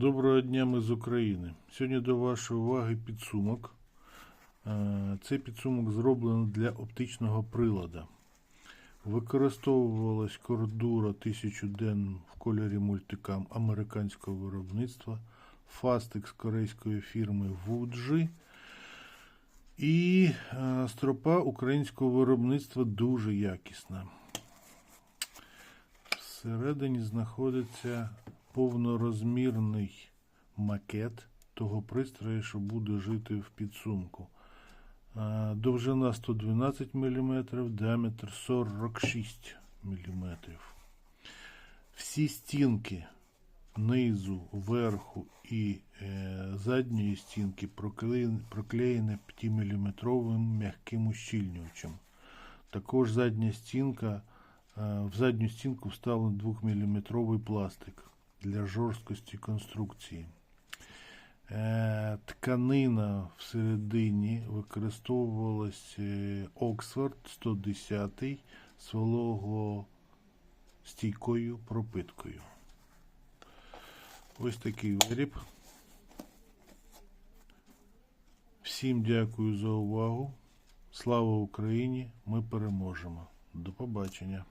Доброго дня ми з України. Сьогодні до вашої уваги підсумок. Е, Цей підсумок зроблено для оптичного прилада. Використовувалась кордура 1000 ден в кольорі мультикам американського виробництва, фастик з корейської фірми Вуджі і е, стропа українського виробництва дуже якісна. Всередині знаходиться повнорозмірний макет того пристрою, що буде жити в підсумку. Довжина 112 мм, діаметр 46 мм. Всі стінки низу, верху і е, задньої стінки проклеєні, проклеєні 5-мм м'яким ущільнювачем. Також задня стінка, е, в задню стінку вставлений 2-мм пластик для жорсткості конструкції. Е, Тканина всередині використовувалась е, Оксфорд 110 з вологостійкою пропиткою. Ось такий виріб. Всім дякую за увагу. Слава Україні! Ми переможемо. До побачення.